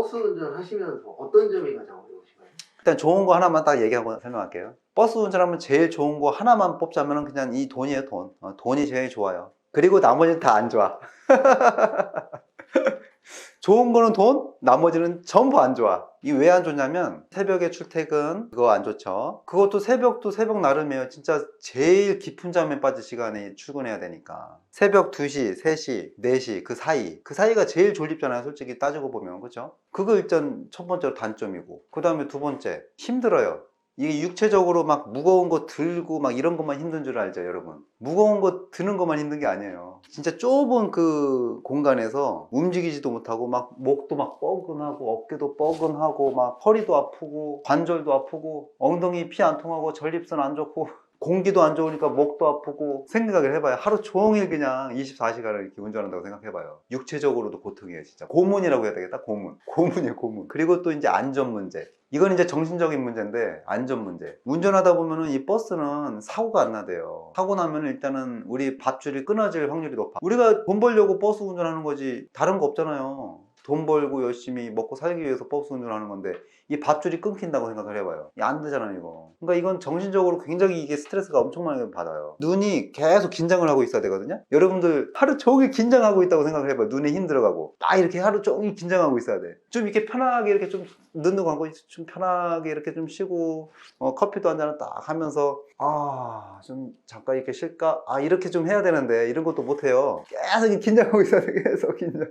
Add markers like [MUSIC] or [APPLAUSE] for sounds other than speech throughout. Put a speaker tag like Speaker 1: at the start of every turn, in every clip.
Speaker 1: 버스 운전 하시면서 어떤 점이 가장 어려우신가요?
Speaker 2: 일단 좋은 거 하나만 딱 얘기하고 설명할게요. 버스 운전하면 제일 좋은 거 하나만 뽑자면 그냥 이 돈이에요, 돈. 어, 돈이 제일 좋아요. 그리고 나머지는 다 안 좋아. [LAUGHS] 좋은 거는 돈, 나머지는 전부 안 좋아. 이 왜 안 좋냐면 새벽에 출퇴근 그거 안 좋죠. 그것도 새벽도 새벽 나름이에요. 진짜 제일 깊은 잠에 빠질 시간에 출근해야 되니까. 새벽 2시, 3시, 4시 그 사이. 그 사이가 제일 졸립잖아요. 솔직히 따지고 보면. 그죠? 그거 일단 첫 번째로 단점이고. 그 다음에 두 번째 힘들어요. 이게 육체적으로 막 무거운 거 들고 막 이런 것만 힘든 줄 알죠, 여러분? 무거운 거 드는 것만 힘든 게 아니에요. 진짜 좁은 그 공간에서 움직이지도 못하고 막 목도 막 뻐근하고 어깨도 뻐근하고 막 허리도 아프고 관절도 아프고 엉덩이 피 안 통하고 전립선 안 좋고 공기도 안 좋으니까 목도 아프고 생각을 해봐요. 하루 종일 그냥 24시간을 이렇게 운전한다고 생각해봐요. 육체적으로도 고통이에요, 진짜. 고문이라고 해야 되겠다, 고문. [LAUGHS] 고문이에요, 고문. 그리고 또 이제 안전 문제. 이건 이제 정신적인 문제인데 안전 문제. 운전하다 보면은 이 버스는 사고가 안 나대요. 사고 나면 일단은 우리 밧줄이 끊어질 확률이 높아. 우리가 돈 벌려고 버스 운전하는 거지 다른 거 없잖아요. 돈 벌고 열심히 먹고 살기 위해서 버스 운전하는 건데 이 밧줄이 끊긴다고 생각을 해봐요. 안 되잖아요, 이거. 그러니까 이건 정신적으로 굉장히 이게 스트레스가 엄청 많이 받아요. 눈이 계속 긴장을 하고 있어야 되거든요. 여러분들 하루 종일 긴장하고 있다고 생각을 해봐요. 눈에 힘 들어가고 딱 이렇게 하루 종일 긴장하고 있어야 돼. 좀 이렇게 편하게 이렇게 좀 눈도 감고 좀 편하게 이렇게 좀 쉬고 어, 커피도 한잔딱 하면서 아 좀 잠깐 이렇게 쉴까? 아 이렇게 좀 해야 되는데 이런 것도 못 해요. 계속 긴장하고 있어야 돼. 계속 긴장.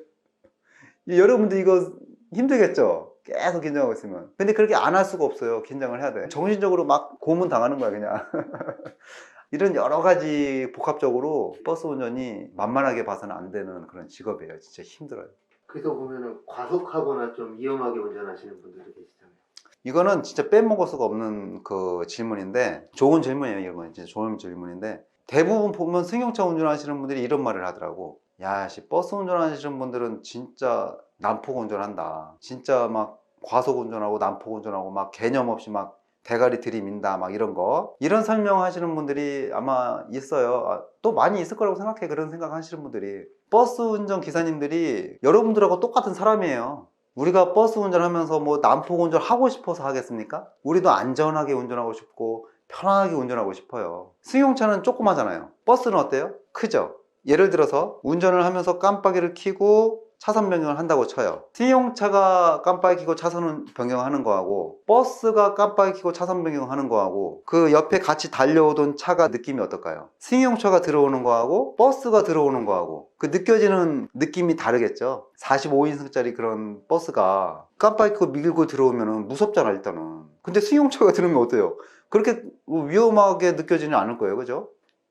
Speaker 2: 이 여러분들 이거 힘들겠죠? 계속 긴장하고 있으면. 근데 그렇게 안 할 수가 없어요. 긴장을 해야 돼. 정신적으로 막 고문 당하는 거야, 그냥. [LAUGHS] 이런 여러 가지 복합적으로 버스 운전이 만만하게 봐서는 안 되는 그런 직업이에요. 진짜 힘들어요.
Speaker 1: 그래서 보면은 과속하거나 좀 위험하게 운전하시는 분들도 계시잖아요.
Speaker 2: 이거는 진짜 빼먹을 수가 없는 그 질문인데 좋은 질문이에요. 이건 진짜 좋은 질문인데 대부분 보면 승용차 운전하시는 분들이 이런 말을 하더라고. 야, 씨 버스 운전하시는 분들은 진짜 난폭 운전한다. 진짜 막 과속 운전하고 난폭 운전하고 막 개념 없이 막 대가리 들이민다 막 이런 거. 이런 설명하시는 분들이 아마 있어요. 아, 또 많이 있을 거라고 생각해. 그런 생각 하시는 분들이. 버스 운전 기사님들이 여러분들하고 똑같은 사람이에요. 우리가 버스 운전하면서 뭐 난폭 운전 하고 싶어서 하겠습니까? 우리도 안전하게 운전하고 싶고 편하게 운전하고 싶어요. 승용차는 조그마잖아요. 버스는 어때요? 크죠? 예를 들어서 운전을 하면서 깜빡이를 켜고 차선 변경을 한다고 쳐요. 승용차가 깜빡이 켜고 차선 변경하는 거하고 버스가 깜빡이 켜고 차선 변경하는 거하고 그 옆에 같이 달려오던 차가 느낌이 어떨까요? 승용차가 들어오는 거하고 버스가 들어오는 거하고 그 느껴지는 느낌이 다르겠죠. 45인승짜리 그런 버스가 깜빡이 켜고 밀고 들어오면 무섭잖아 일단은. 근데 승용차가 들으면 어때요? 그렇게 위험하게 느껴지는 않을 거예요. 그죠?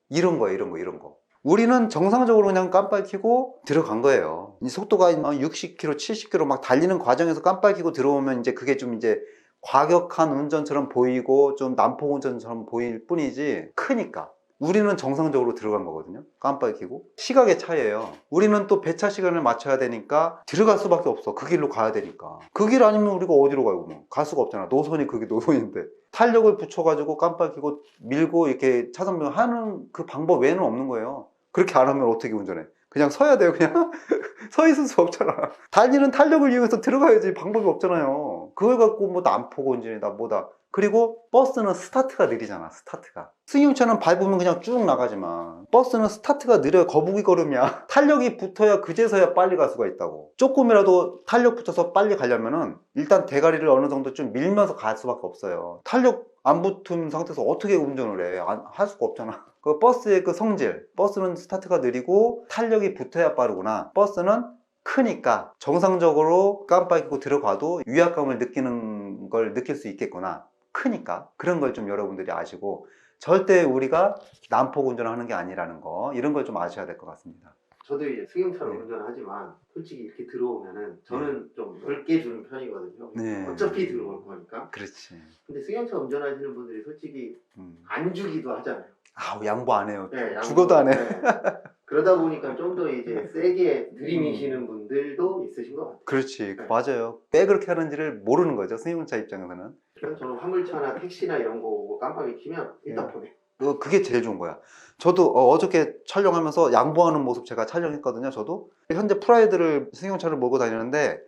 Speaker 2: 이런 거예요. 이런 거 이런 거. 우리는 정상적으로 그냥 깜빡이 켜고 들어간 거예요. 이 속도가 60km, 70km 막 달리는 과정에서 깜빡이 켜고 들어오면 이제 그게 좀 이제 과격한 운전처럼 보이고 좀 난폭 운전처럼 보일 뿐이지 크니까. 우리는 정상적으로 들어간 거거든요. 깜빡이 켜고. 시각의 차이예요. 우리는 또 배차 시간을 맞춰야 되니까 들어갈 수밖에 없어. 그 길로 가야 되니까. 그 길 아니면 우리가 어디로 가요? 뭐. 갈 수가 없잖아. 노선이 그게 [LAUGHS] 노선인데. 탄력을 붙여가지고 깜빡이 켜고 밀고 이렇게 차선 변경하는 그 방법 외에는 없는 거예요. 그렇게 안 하면 어떻게 운전해? 그냥 서야 돼요, 그냥. [LAUGHS] 서 있을 수 없잖아. 달리는 탄력을 이용해서 들어가야지 방법이 없잖아요. 그걸 갖고 뭐 난폭 운전이다, 뭐다. 그리고 버스는 스타트가 느리잖아, 스타트가. 승용차는 밟으면 그냥 쭉 나가지만 버스는 스타트가 느려요. 거북이 걸음이야. [LAUGHS] 탄력이 붙어야 그제서야 빨리 갈 수가 있다고. 조금이라도 탄력 붙어서 빨리 가려면 은 일단 대가리를 어느 정도 좀 밀면서 갈 수밖에 없어요. 탄력 안 붙은 상태에서 어떻게 운전을 해? 안- 할 수가 없잖아. [LAUGHS] 그 버스의 그 성질. 버스는 스타트가 느리고 탄력이 붙어야 빠르구나. 버스는 크니까 정상적으로 깜빡이 고 들어가도 위압감을 느끼는 걸 느낄 수 있겠구나. 크니까. 그런 걸 좀 여러분들이 아시고 절대 우리가 난폭 운전을 하는 게 아니라는 거 이런 걸 좀 아셔야 될 것 같습니다.
Speaker 1: 저도 이제 승용차로
Speaker 2: 네.
Speaker 1: 운전하지만 솔직히 이렇게 들어오면은 저는 좀 넓게 주는 편이거든요.
Speaker 2: 네.
Speaker 1: 어차피 들어올 거니까.
Speaker 2: 그렇지.
Speaker 1: 근데 승용차 운전하시는 분들이 솔직히
Speaker 2: 음.
Speaker 1: 안 주기도 하잖아요.
Speaker 2: 아우 양보 안 해요.
Speaker 1: 네, 양보.
Speaker 2: 죽어도 안 해.
Speaker 1: 네. [LAUGHS] 그러다 보니까 좀 더 이제 세게 들이미시는 분들도 있으신 것 같아요.
Speaker 2: 그렇지.
Speaker 1: 네.
Speaker 2: 맞아요. 왜 그렇게 하는지를 모르는 거죠. 승용차 입장에서는.
Speaker 1: 그래서 저는 화물차나 택시나 이런 거 오고 깜빡이 키면 일단
Speaker 2: 네.
Speaker 1: 보내.
Speaker 2: 그- 그게 제일 좋은 거야. 저도 어, 저께 촬영하면서 양보하는 모습 제가 촬영했거든요. 저도 현재 프라이드를 승용차를 몰고 다니는데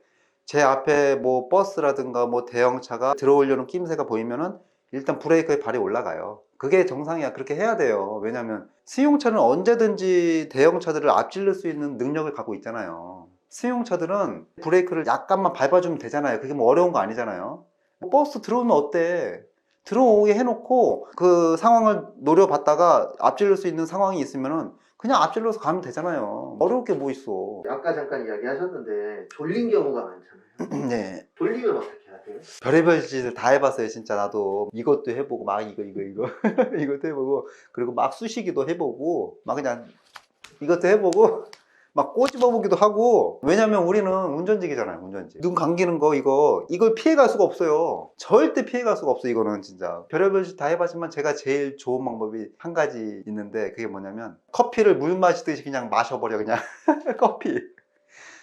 Speaker 2: 제 앞에 뭐 버스라든가 뭐 대형차가 들어오려는 낌새가 보이면은 일단 브레이크에 발이 올라가요. 그게 정상이야. 그렇게 해야 돼요. 왜냐면 승용차는 언제든지 대형차들을 앞질릴 수 있는 능력을 갖고 있잖아요. 승용차들은 브레이크를 약간만 밟아주면 되잖아요. 그게 뭐 어려운 거 아니잖아요. 버스 들어오면 어때? 들어오게 해놓고 그 상황을 노려봤다가 앞질릴 수 있는 상황이 있으면은 그냥 앞질러서 가면 되잖아요. 어려울 게 뭐 있어.
Speaker 1: 아까 잠깐 이야기하셨는데 졸린 경우가 많잖아요. [CLEARS THROAT]
Speaker 2: 네.
Speaker 1: 졸리면 어떻게 해야 돼요?
Speaker 2: 별의별 짓을 다 해봤어요 진짜 나도 이것도 해보고 막 이거 이거 이거 [LAUGHS] 이것도 해보고 그리고 막 쑤시기도 해보고 막 그냥 이것도 해보고 막 꼬집어 보기도 하고. 왜냐면 우리는 운전직이잖아요 운전직. 눈 감기는 거 이거 이걸 피해갈 수가 없어요. 절대 피해갈 수가 없어 이거는 진짜. 별의별 짓 다 해봤지만 제가 제일 좋은 방법이 한 가지 있는데 그게 뭐냐면 커피를 물 마시듯이 그냥 마셔버려 그냥. [LAUGHS] 커피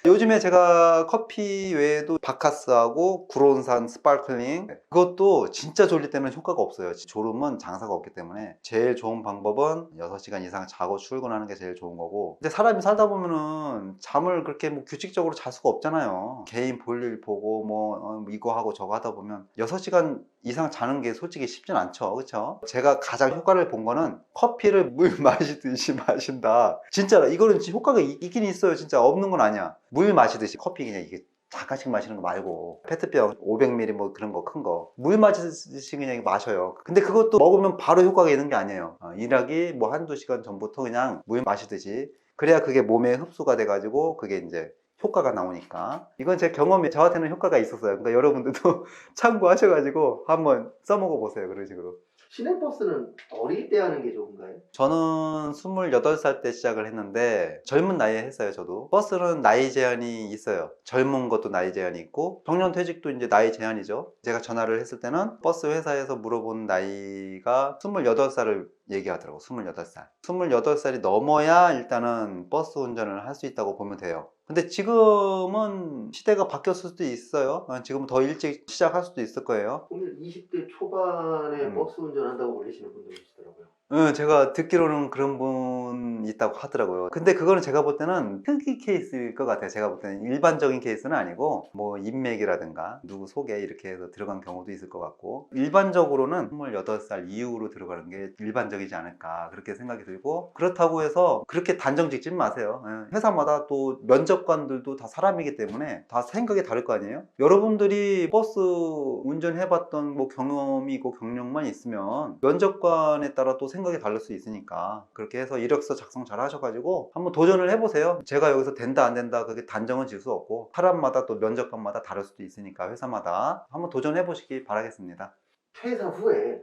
Speaker 2: 요즘에 제가 커피 외에도 바카스하고 구론산 스파클링 그것도 진짜 졸릴 때는 효과가 없어요. 졸음은 장사가 없기 때문에 제일 좋은 방법은 6시간 이상 자고 출근하는 게 제일 좋은 거고 근데 사람이 살다 보면은 잠을 그렇게 뭐 규칙적으로 잘 수가 없잖아요. 개인 볼일 보고 뭐 어, 이거 하고 저거 하다 보면 6시간 이상 자는 게 솔직히 쉽진 않죠. 그렇죠 제가 가장 효과를 본 거는 커피를 [LAUGHS] 물 마시듯이 마신다. 진짜 이거는 효과가 있- 있긴 있어요. 진짜 없는 건 아니야. 물 마시듯이 커피 그냥 이게 잠깐씩 마시는 거 말고 페트병 500ml 뭐 그런 거 큰 거 물 마시듯이 그냥 마셔요. 근데 그것도 먹으면 바로 효과가 있는 게 아니에요. 어, 일하기 뭐 한두 시간 전부터 그냥 물 마시듯이 그래야 그게 몸에 흡수가 돼 가지고 그게 이제 효과가 나오니까. 이건 제 경험이 저한테는 효과가 있었어요. 그러니까 여러분들도 [LAUGHS] 참고하셔가지고 한번 써먹어 보세요 그런 식으로.
Speaker 1: 시내버스는 어릴 때 하는 게 좋은가요?
Speaker 2: 저는 28살 때 시작을 했는데 젊은 나이에 했어요 저도. 버스는 나이 제한이 있어요. 젊은 것도 나이 제한이 있고 정년 퇴직도 이제 나이 제한이죠. 제가 전화를 했을 때는 버스 회사에서 물어본 나이가 28살을 얘기하더라고 28살. 28살이 넘어야 일단은 버스 운전을 할 수 있다고 보면 돼요 근데 지금은 시대가 바뀌었을 수도 있어요 어, 지금 더 일찍 시작할 수도 있을 거예요
Speaker 1: 보면 20대 초반에
Speaker 2: 음.
Speaker 1: 버스 운전한다고 올리시는 분들 계시더라고요.
Speaker 2: 응, 제가 듣기로는 그런 분 있다고 하더라고요. 근데 그거는 제가 볼 때는 특이 케이스일 것 같아요. 제가 볼 때는 일반적인 케이스는 아니고, 뭐, 인맥이라든가, 누구 소개 이렇게 해서 들어간 경우도 있을 것 같고, 일반적으로는 28살 이후로 들어가는 게 일반적이지 않을까, 그렇게 생각이 들고, 그렇다고 해서 그렇게 단정 짓지 마세요. 예, 회사마다 또 면접 관들도 다 사람이기 때문에 다 생각이 다를 거 아니에요? 여러분들이 버스 운전해봤던 뭐 경험이 있고 경력만 있으면 면접관에 따라 또 생각이 다를 수 있으니까 그렇게 해서 이력서 작성 잘 하셔가지고 한번 도전을 해보세요. 제가 여기서 된다 안 된다 그게 단정은 질 수 없고 사람마다 또 면접관마다 다를 수도 있으니까 회사마다 한번 도전해 보시기 바라겠습니다.
Speaker 1: 퇴사 후에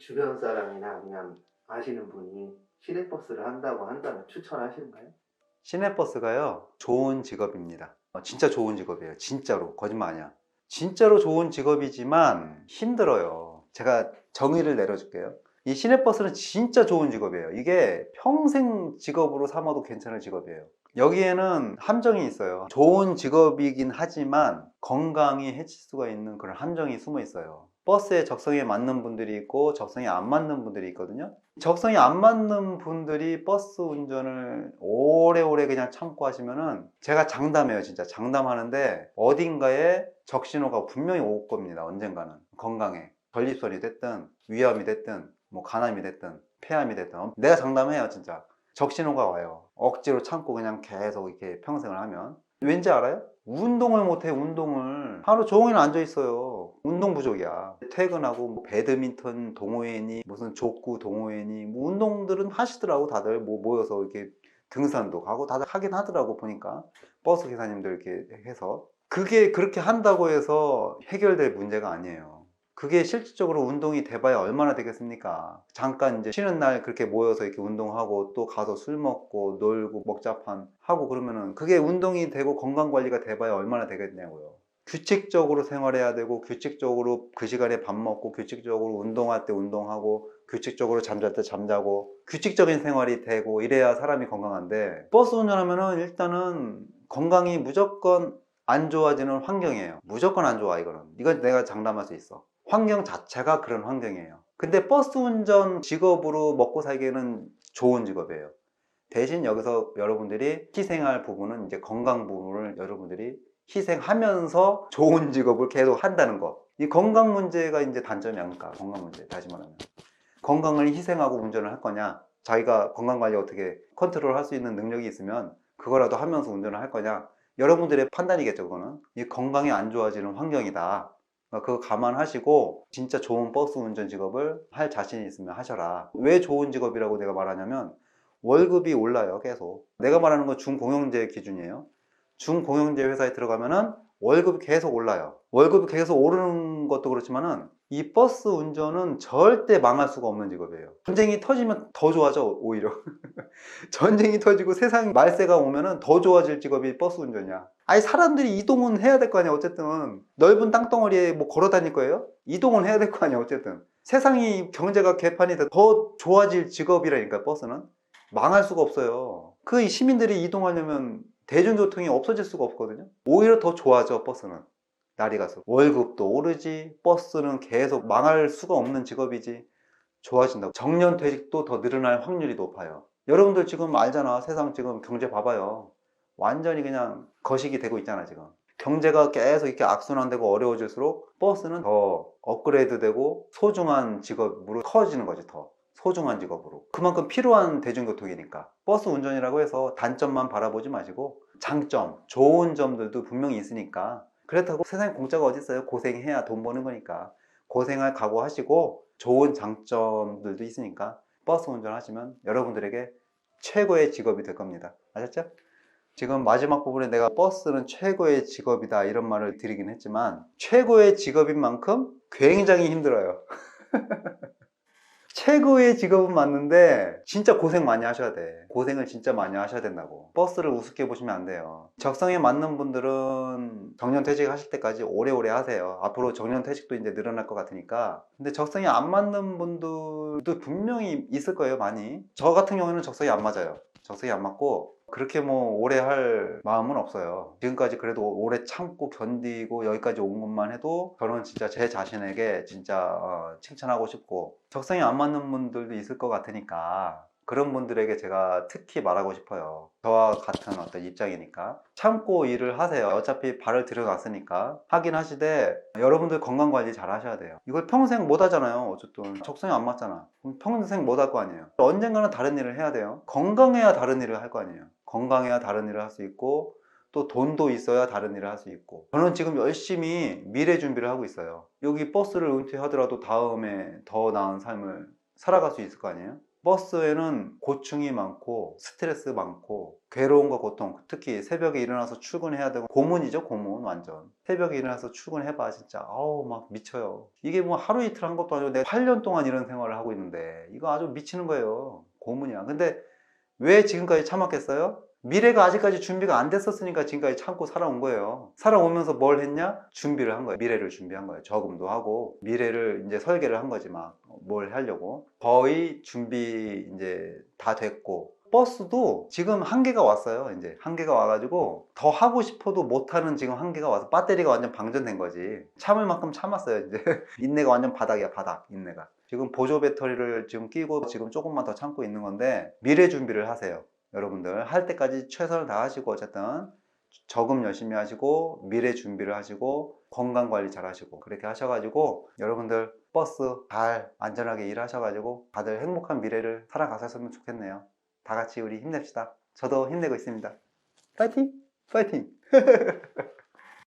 Speaker 1: 주변 사람이나 그냥 아시는 분이 시내버스를 한다고 한다면 추천하시는가요?
Speaker 2: 시내버스가요 좋은 직업입니다. 어, 진짜 좋은 직업이에요. 진짜로 거짓말 아니야. 진짜로 좋은 직업이지만 힘들어요. 제가 정의를 내려줄게요. 이 시내버스는 진짜 좋은 직업이에요. 이게 평생 직업으로 삼아도 괜찮을 직업이에요. 여기에는 함정이 있어요. 좋은 직업이긴 하지만 건강이 해칠 수가 있는 그런 함정이 숨어 있어요. 버스에 적성에 맞는 분들이 있고 적성에 안 맞는 분들이 있거든요. 적성이 안 맞는 분들이 버스 운전을 오래오래 그냥 참고 하시면은 제가 장담해요 진짜. 장담하는데 어딘가에 적신호가 분명히 올 겁니다 언젠가는. 건강에. 전립선이 됐든 위암이 됐든 뭐 간암이 됐든 폐암이 됐든. 내가 장담해요 진짜. 적신호가 와요. 억지로 참고 그냥 계속 이렇게 평생을 하면. 왠지 알아요? 운동을 못해 운동을. 하루 종일 앉아 있어요. 운동 부족이야. 퇴근하고 뭐 배드민턴 동호회니 무슨 족구 동호회니 뭐 운동들은 하시더라고 다들. 뭐 모여서 이렇게 등산도 가고 다들 하긴 하더라고 보니까. 버스 기사님들 이렇게 해서. 그게 그렇게 한다고 해서 해결될 문제가 아니에요 그게 실질적으로 운동이 돼봐야 얼마나 되겠습니까? 잠깐 이제 쉬는 날 그렇게 모여서 이렇게 운동하고 또 가서 술 먹고 놀고 먹자판 하고 그러면은 그게 운동이 되고 건강 관리가 돼봐야 얼마나 되겠냐고요. 규칙적으로 생활해야 되고 규칙적으로 그 시간에 밥 먹고 규칙적으로 운동할 때 운동하고 규칙적으로 잠잘 때 잠자고 규칙적인 생활이 되고 이래야 사람이 건강한데 버스 운전하면은 일단은 건강이 무조건 안 좋아지는 환경이에요. 무조건 안 좋아 이거는. 이건 내가 장담할 수 있어. 환경 자체가 그런 환경이에요. 근데 버스 운전 직업으로 먹고 살기에는 좋은 직업이에요. 대신 여기서 여러분들이 희생할 부분은 이제 건강 부분을 여러분들이 희생하면서 좋은 직업을 계속 한다는 거. 이 건강 문제가 이제 단점이 아닐까. 건강 문제. 다시 말하면. 건강을 희생하고 운전을 할 거냐. 자기가 건강 관리 어떻게 컨트롤 할 수 있는 능력이 있으면 그거라도 하면서 운전을 할 거냐. 여러분들의 판단이겠죠, 그거는. 이 건강이 안 좋아지는 환경이다. 그러니까 그거 감안하시고 진짜 좋은 버스 운전 직업을 할 자신이 있으면 하셔라. 왜 좋은 직업이라고 내가 말하냐면 월급이 올라요, 계속. 내가 말하는 건 중공영제 기준이에요. 중공영제 회사에 들어가면은 월급이 계속 올라요. 월급이 계속 오르는 것도 그렇지만은 이 버스 운전은 절대 망할 수가 없는 직업이에요. 전쟁이 터지면 더 좋아져, 오히려. [LAUGHS] 전쟁이 터지고 세상 말세가 오면은 더 좋아질 직업이 버스 운전이야. 아니, 사람들이 이동은 해야 될 거 아니야, 어쨌든. 넓은 땅덩어리에 뭐 걸어 다닐 거예요? 이동은 해야 될 거 아니야, 어쨌든. 세상이 경제가 개판이 돼더 좋아질 직업이라니까, 버스는. 망할 수가 없어요. 그 시민들이 이동하려면 대중교통이 없어질 수가 없거든요. 오히려 더 좋아져, 버스는. 날이 가서. 월급도 오르지, 버스는 계속 망할 수가 없는 직업이지. 좋아진다고. 정년 퇴직도 더 늘어날 확률이 높아요. 여러분들 지금 알잖아. 세상 지금 경제 봐봐요. 완전히 그냥 거식이 되고 있잖아, 지금. 경제가 계속 이렇게 악순환되고 어려워질수록 버스는 더 업그레이드 되고 소중한 직업으로 커지는 거지, 더. 소중한 직업으로. 그만큼 필요한 대중교통이니까. 버스 운전이라고 해서 단점만 바라보지 마시고 장점, 좋은 점들도 분명히 있으니까. 그렇다고 세상에 공짜가 어디 있어요? 고생해야 돈 버는 거니까. 고생할 각오하시고 좋은 장점들도 있으니까 버스 운전하시면 여러분들에게 최고의 직업이 될 겁니다. 아셨죠? 지금 마지막 부분에 내가 버스는 최고의 직업이다 이런 말을 드리긴 했지만 최고의 직업인 만큼 굉장히 힘들어요. [LAUGHS] 최고의 직업은 맞는데 진짜 고생 많이 하셔야 돼. 고생을 진짜 많이 하셔야 된다고. 버스를 우습게 보시면 안 돼요. 적성에 맞는 분들은 정년퇴직 하실 때까지 오래오래 하세요. 앞으로 정년퇴직도 이제 늘어날 것 같으니까. 근데 적성에 안 맞는 분들도 분명히 있을 거예요, 많이. 저 같은 경우에는 적성이 안 맞아요. 적성이 안 맞고 그렇게 뭐 오래 할 마음은 없어요. 지금까지 그래도 오래 참고 견디고 여기까지 온 것만 해도 저는 진짜 제 자신에게 진짜 어, 칭찬하고 싶고 적성이 안 맞는 분들도 있을 것 같으니까 그런 분들에게 제가 특히 말하고 싶어요. 저와 같은 어떤 입장이니까 참고 일을 하세요. 어차피 발을 들여놨으니까 하긴 하시되 여러분들 건강 관리 잘 하셔야 돼요. 이걸 평생 못 하잖아요. 어쨌든 적성이 안 맞잖아. 그럼 평생 못 할 거 아니에요. 언젠가는 다른 일을 해야 돼요. 건강해야 다른 일을 할 거 아니에요. 건강해야 다른 일을 할 수 있고 또 돈도 있어야 다른 일을 할 수 있고. 저는 지금 열심히 미래 준비를 하고 있어요. 여기 버스를 은퇴하더라도 다음에 더 나은 삶을 살아갈 수 있을 거 아니에요? 버스에는 고충이 많고 스트레스 많고 괴로움과 고통 특히 새벽에 일어나서 출근해야 되고 고문이죠 고문 완전. 새벽에 일어나서 출근해봐 진짜. 아우 막 미쳐요. 이게 뭐 하루 이틀 한 것도 아니고 내가 8년 동안 이런 생활을 하고 있는데 이거 아주 미치는 거예요. 고문이야. 근데 왜 지금까지 참았겠어요? 미래가 아직까지 준비가 안 됐었으니까 지금까지 참고 살아온 거예요. 살아오면서 뭘 했냐? 준비를 한 거예요. 미래를 준비한 거예요. 저금도 하고 미래를 이제 설계를 한 거지 막 뭘 하려고 거의 준비 이제 다 됐고 버스도 지금 한계가 왔어요. 이제 한계가 와가지고 더 하고 싶어도 못하는 지금 한계가 와서 배터리가 완전 방전된 거지. 참을 만큼 참았어요. 이제 [LAUGHS] 인내가 완전 바닥이야 바닥 인내가. 지금 보조 배터리를 지금 끼고 지금 조금만 더 참고 있는 건데 미래 준비를 하세요. 여러분들 할 때까지 최선을 다하시고 어쨌든 저금 열심히 하시고 미래 준비를 하시고 건강 관리 잘 하시고 그렇게 하셔가지고 여러분들 버스 잘 안전하게 일하셔가지고 다들 행복한 미래를 살아가셨으면 좋겠네요. 다 같이 우리 힘냅시다. 저도 힘내고 있습니다. 파이팅! 파이팅! [LAUGHS]